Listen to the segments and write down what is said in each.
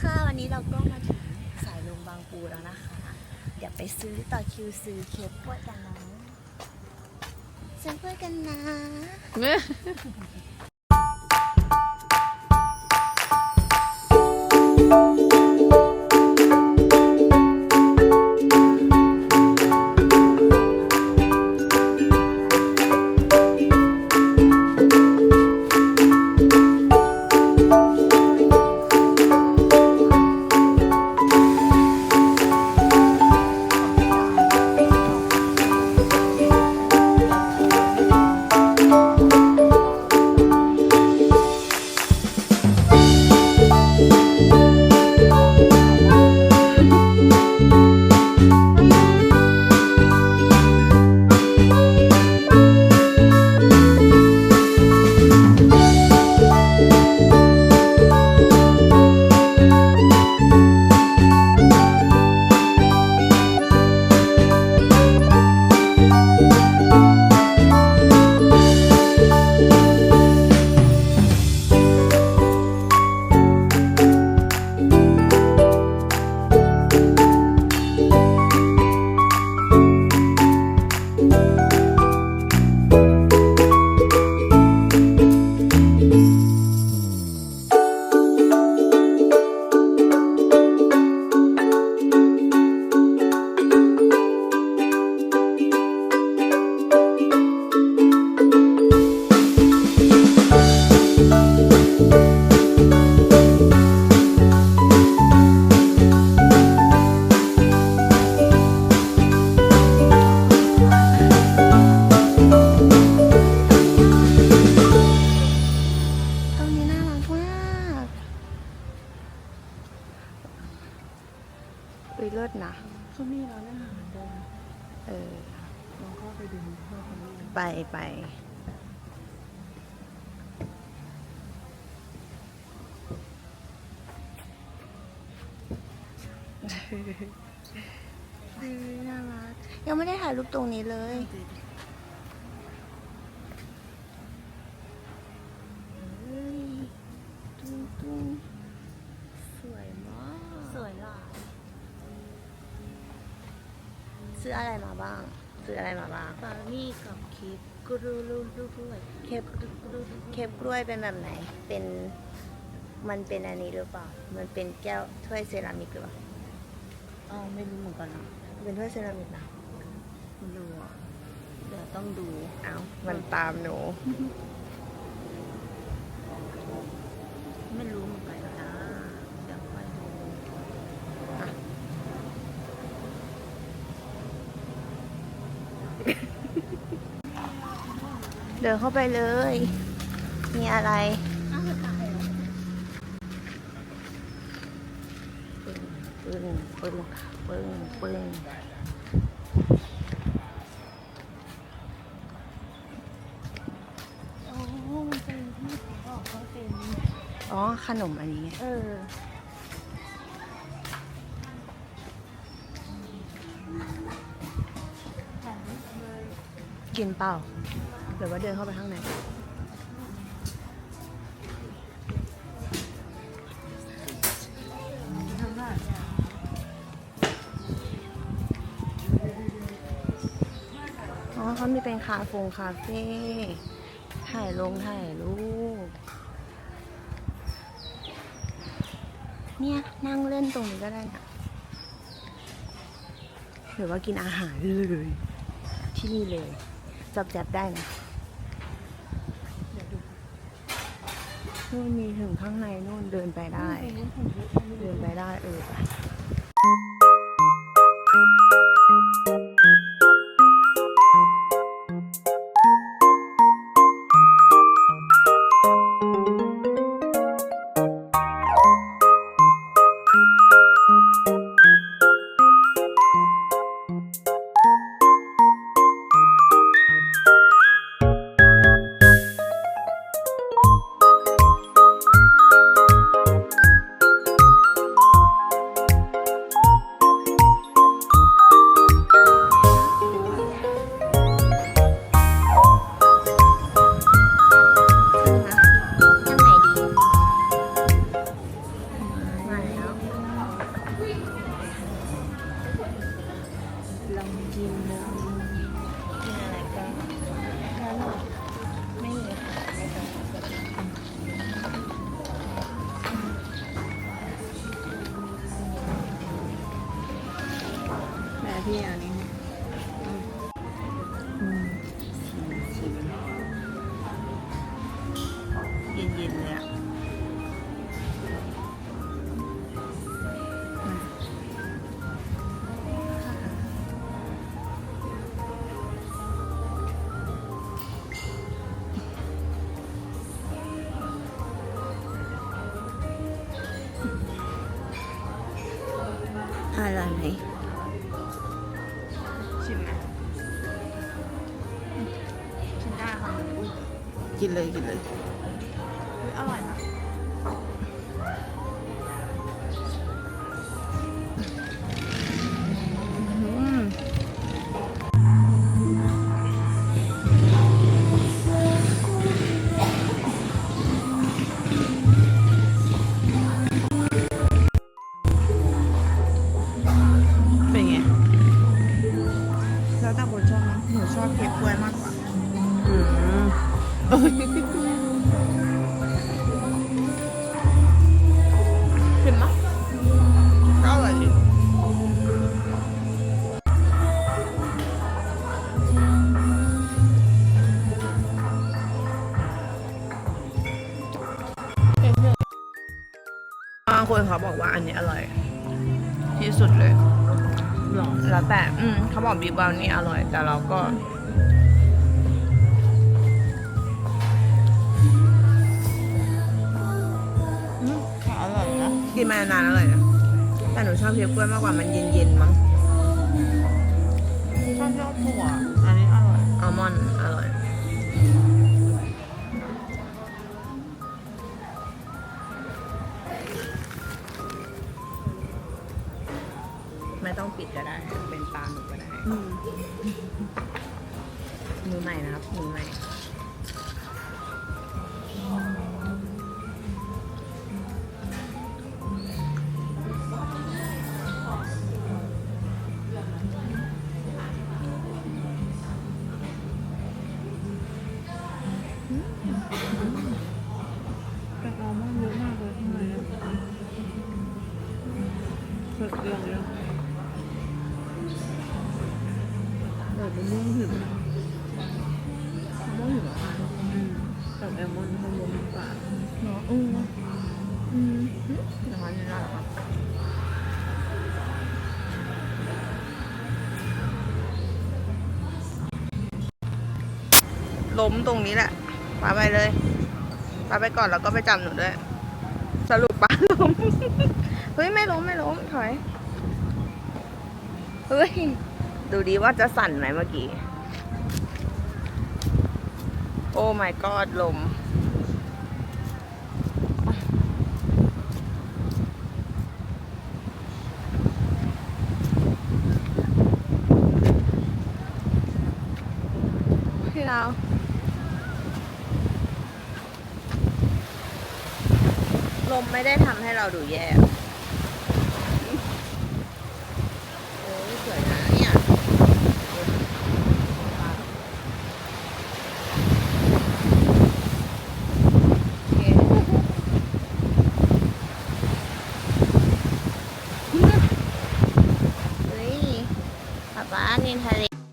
ค่ะ วันนี้เราก็มาถึงสายลมบางปูแล้วนะคะ เดี๋ยวไปซื้อต่อคิวซื้อเค้กล้วยกันนะซื้อกล้วยกันนะต ซื้ออะไรมาบ้าง ซื้ออะไรมาบ้างปานี่กับเคปกรูรูรูด้วยเคปเคปกล้วยเป็นแบบไหน เป็น มันเป็นอันนี้หรือเปล่า มันเป็นแก้วถ้วยเซรามิกหรือเปล่า อ๋อไม่รู้เหมือนกันนะเป็นถ้วยเซรามิกนะไม่รู้อะเดี๋ยวต้องดู เอามันตามหนู ไม่รู้เหมือนกันนะเดี๋ยวค่อยดู เดินเข้าไปเลย มีอะไรปึ้งปึ้งปึ้งปึ้งอ๋อ ขนมอันนี้ เออกินเปล่า หรือว่าเดินเข้าไปข้างในอ๋อเขามีเป็นคาเฟงคาเฟ่ถ่ายลงถ่ายรูปเนี่ย นั่งเล่นตรงนี้ก็ได้นะหรือว่ากินอาหารเลย ที่นี่เลยจับแจบได้นะ เดี๋ยวดู นู่นมีถึงข้างในนู่นเดินไปได้ตรงนี้ผมเยอะเดินไปได้เออไป อร่อยไหมชิมไหมชิมได้ค่ะกินเลยกินเลย เขาบอกว่าอันนี้อร่อย ที่สุดเลยหรอแล้วแต่อืมเขาบอกบีบราวนี่อร่อย แต่เราก็ค่ะอร่อยนะกินมานานแล้วเลยนะแต่หนูชอบเค้กกล้วยมากกว่ามันเย็นๆมั้งชอบชอบถั่วอันนี้อร่อยอัลมอนด์อ ดก็ได้ เป็นตามหนูก็ได้อืมมือใหม่นะครับมือใหม่ ล้มตรงนี้แหละปาไปเลยปาไปก่อนแล้วก็ไปจับหนูด้วย สรุปปาล้ม เฮ้ย ไม่ล้ม ไม่ล้ม ถอย เฮ้ย ดูดีว่าจะสั่นไหมเมื่อกี้ โอ้ my god ลม พี่เราวลม ไม่ได้ทำให้เราดูแย่โอ้ยสวยนะเนี่ยโอเคเฮ้ยป๊าป๊านี่ทะเล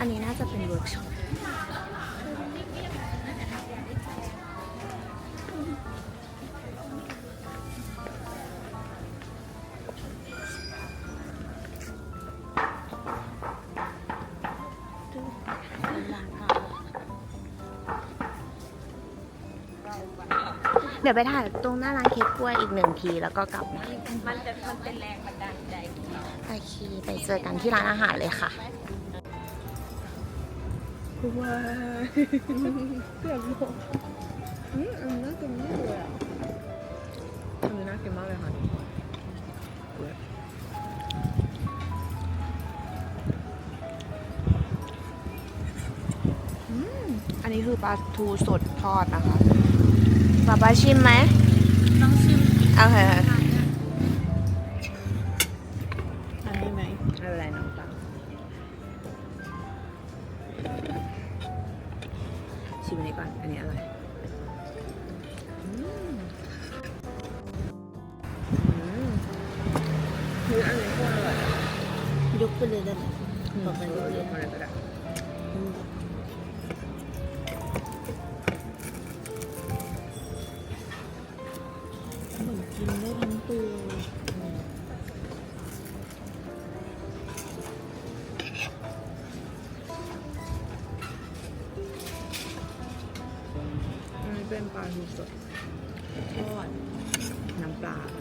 อันนี้น่าจะเป็นเวิร์กช็อปเดี๋ยวไปถ่ายตรงหน้าร้านเค้กกล้วยอีกหนึ่งทีแล้วก็กลับนะมันจะมันเป็นแรงบันดาลใจของเราโอเคไปเจอกันที่ร้านอาหารเลยค่ะ ว้าเกือบหมดอืมน่ากินมากเลยอะอันน่ากินมากเลยค่ะอันนี้คือปลาทูสดทอดนะคะปลาปลาชิมไหมต้องชิมโอเค Bolsonaro.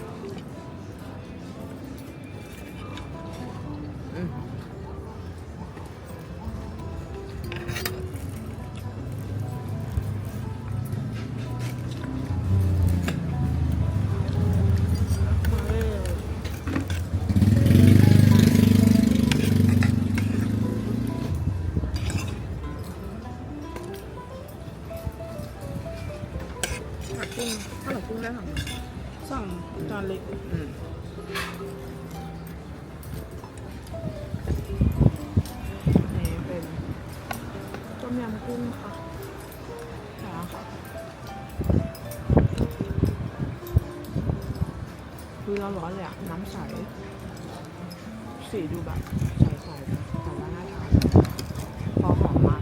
ร้อนเลยอะน้ำใส สีดูแบบใสๆแต่ว่าน่าทานพอหอมมา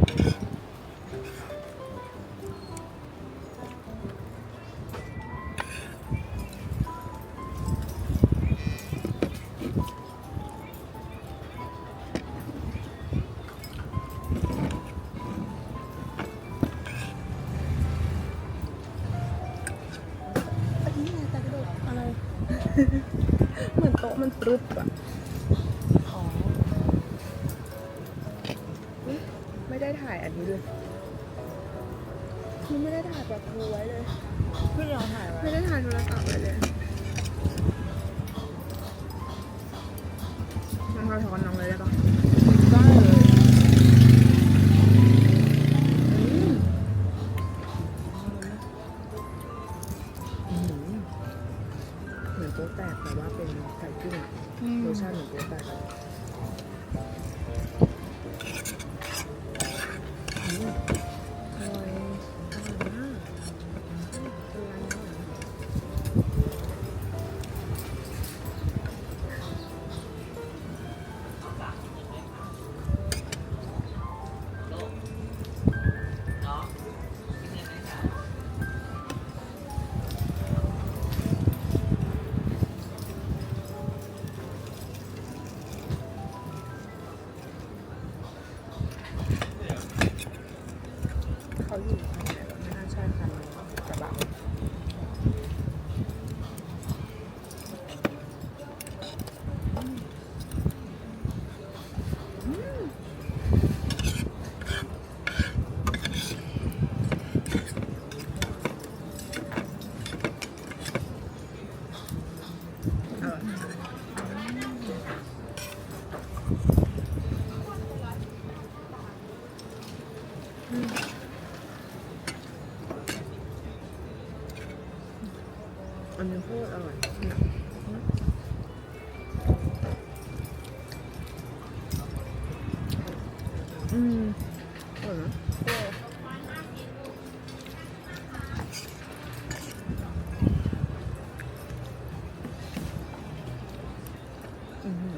Mm-hmm.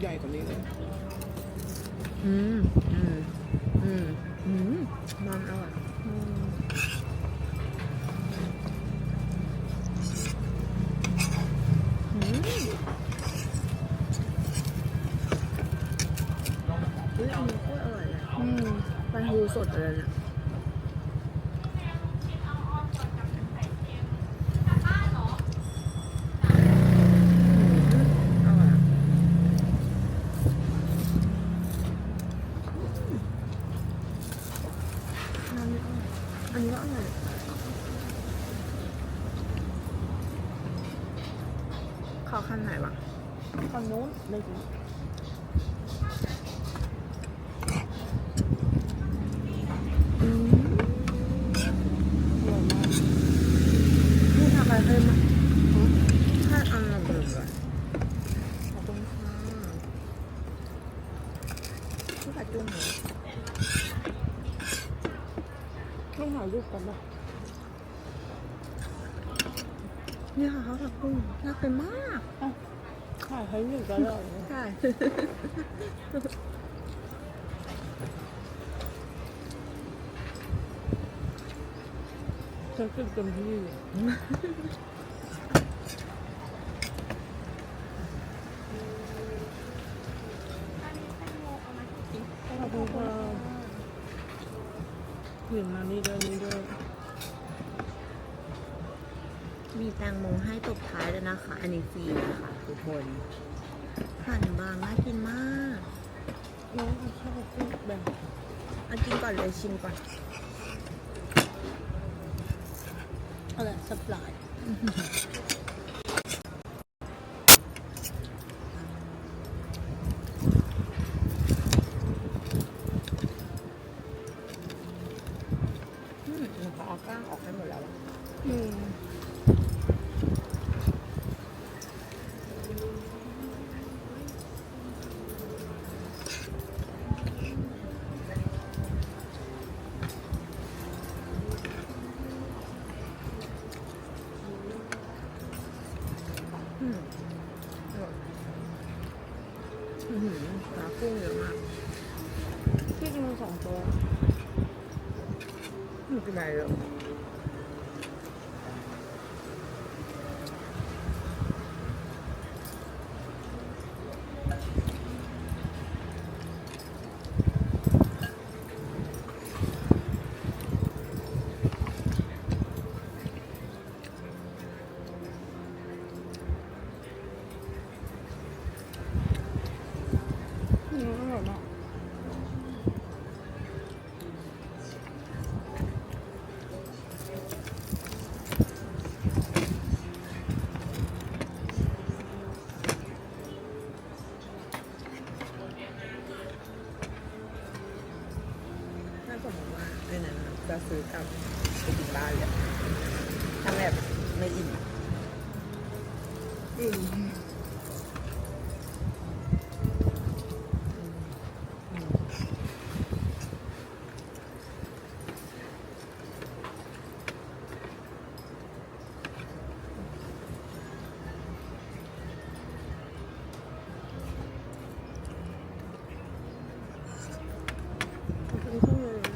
ใหญ่กว่านี้เลยอืมอืมอืมอืมมันอร่อยอืมอืมอุ้ยอันนี้โคตรอร่อยเลยอืมปลาทูสดเลยเนี่ยอืมอร่อยอะอันนี้อร่อยอันนี้ก็อร่อยขอขั้นไหนวะ ฝั่งนู้นเลยสิ อืม อร่อยมาก นี่ทำอะไรเพิ่มอะถ้าอันละหนึ่งก่อน ขอบคุณค่ะ ที่ ผัดจุ้งหมูต้องถ่ายรูปกันปะนี่ค่ะเขาวผัดกุ้งน่ากินมากถ่ายให้หนึ่งก็ได้ใช่ฉันกินเต็มที่ขอบคุณค่ะหนึ่งมานี่ด้วยนี่ด้วย มีแตงโมให้ตบท้ายด้วยนะคะ อันนี้ฟรีนะคะทุกคนหั่นบางน่ากินมากน้องเอาข้าวกุ้งแบ่งเอากินก่อนเลยชิมก่อนอะไรสปาย อืม ขอบคุณข้างในน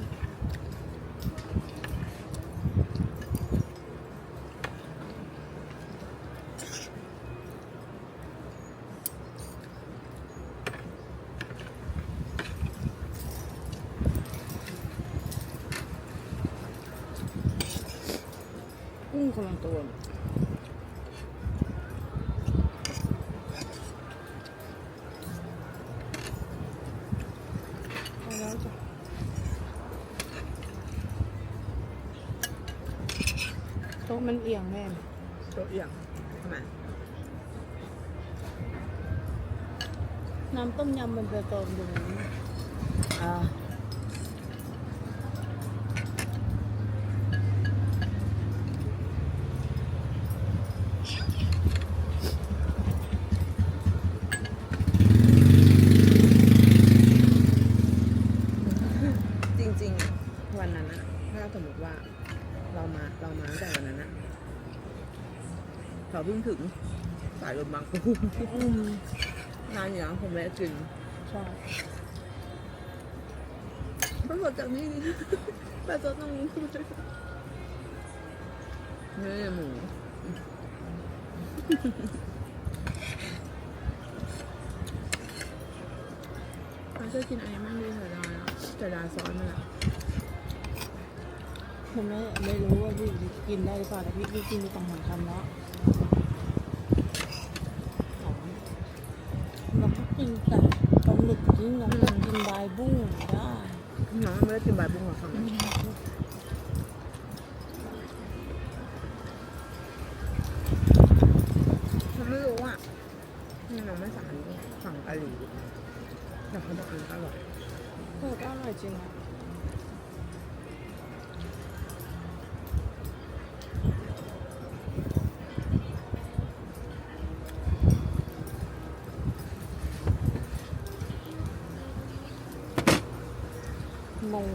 ะ กุ้งคนละตัวพอแล้วจ้ะโต๊ะมันเอียงแม่โต๊ะเอียงทำไมน้ำต้มยำมันจะเติมอยู่ในนี้อ่า นานอยู่นะผมแวะกินใช่ต้องสดจากนี่ดิไปสดตรงนี้นี่หมูเขาจะกินอะไรมั่งดีเสียดายอะเสียดายซอสมันอะมันไม่ไม่รู้ว่าพี่กินได้หรือเปล่าแต่พี่กินมีความหมายคำแล้วเราก็กินแต่ปลาหมึก นี่น้องก็กินใบายบุ้งได้น้องไม่ได้กินใบบุ้งหรอกคำนี้ฉันไม่รู้อะน้องไม่สั่งอันนี้สั่งกะหรี่แต่เขาบอกอันนี้อร่อยเออก็อร่อยจริงอะ มง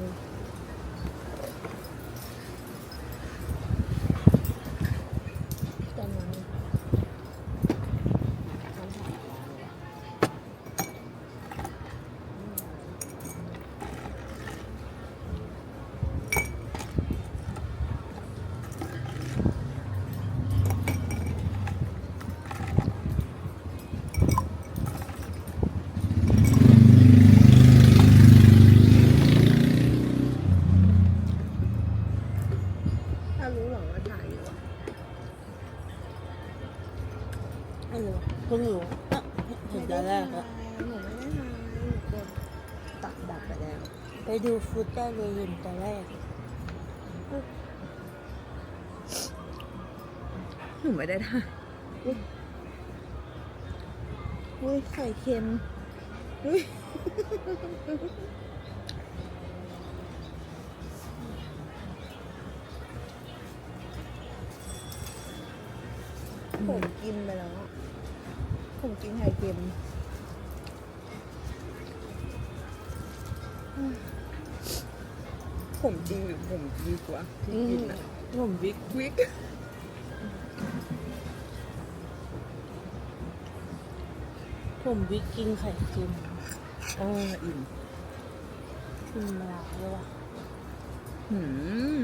แต่มัน ถ้ารู้หรอว่าถ่ายอยู่อะ ไม่รู้เพิ่งรู้อ่ะเห็นตอนแรกอะหนูไม่ได้ทาหนูกดตัดดับไปแล้ว ไปดูฟุตได้เลยเห็นตอนแรกหนูไม่ได้ถ่ายอุ้ยไข่เค็มอุ้ยผมกินไปแล้ว อะผมกินไข่เค็มผมจริงหรือผมดีกว่าที่กินอะผมวิกวิกผมวิกกินไข่เค็มอ๋ออิ่มกินมาหลายเลยว่ะหืม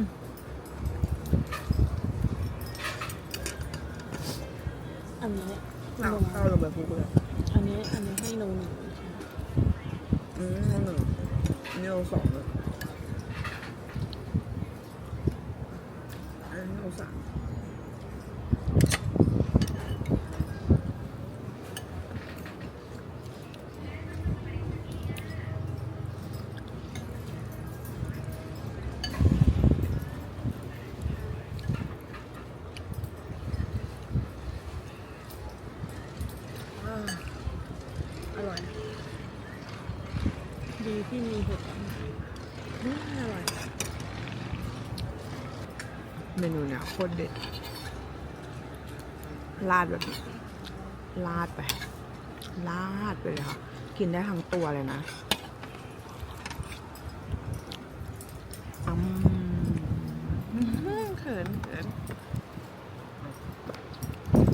อันนี้ เราเข้าลงไปพุกเลยอันนี้อันนี้ให้นงหนึ่งอืมเอาหนึ่งอันนี้เอาสองเลยอันนี้เอาสาม อ่าอร่อย ดีที่มีเห็ด อืมอร่อย เมนูเนี่ยโคตรเด็ดลาดแบบลาดไปลาดไปเลยค่ะ กินได้ทั้งตัวเลยนะอืมอื้อหือเขินเขิน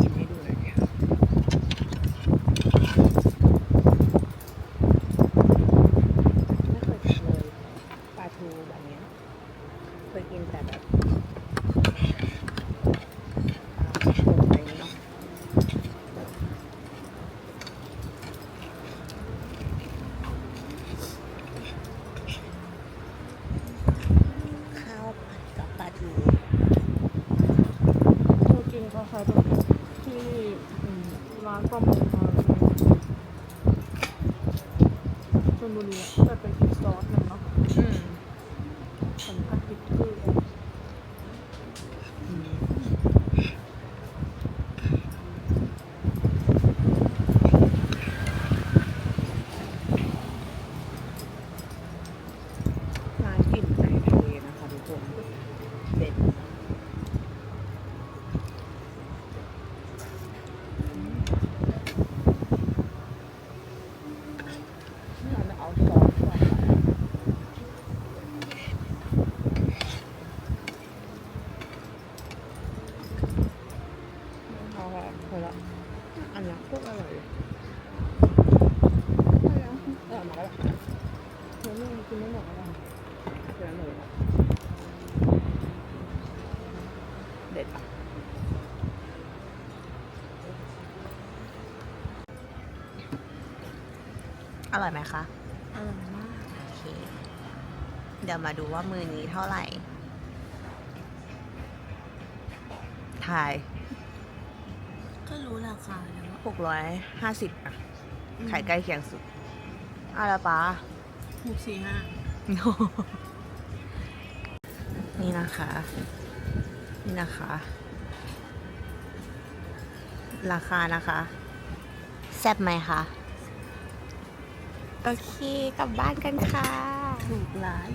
กินให้ดูเลยเนี่ย ไม่เคยกินเลยปลาทูแบบเนี้ยเคยกินแต่แบบปลาทูอะไรอย่างเงี้ยเนาะ ข้าวผัดกับปลาทู เรากินคล้ายๆแบบที่อืมร้านประมงมา ชลบุรีอะแต่เป็นอีกซอสหนึ่งเนาะ อืม สัมผัสพริกเกลือ อืมร้านกลิ่นไก่ทะเลนะคะทุกคนเด็ดเราจะเอาซอส พอละอันเนี้ยพวกอร่อยเลยเออมาแล้ว เดี๋ยวแม่กินไม่หมดแล้ว เดี๋ยวหนูเด็ดอะ อร่อยไหมคะอร่อยมากโอเคเดี๋ยวมาดูว่ามือนี้เท่าไหร่ถ่ายก็รู้ราคาแล้วว่าหกร้อยห้าสิบอะขายใกล้เคียงสุดเอาละป้าหกสี่ห้านี่นะคะ นี่นะคะ ราคานะคะ แซ่บไหมคะ โอเค กลับบ้านกันค่ะ ถูกหลาย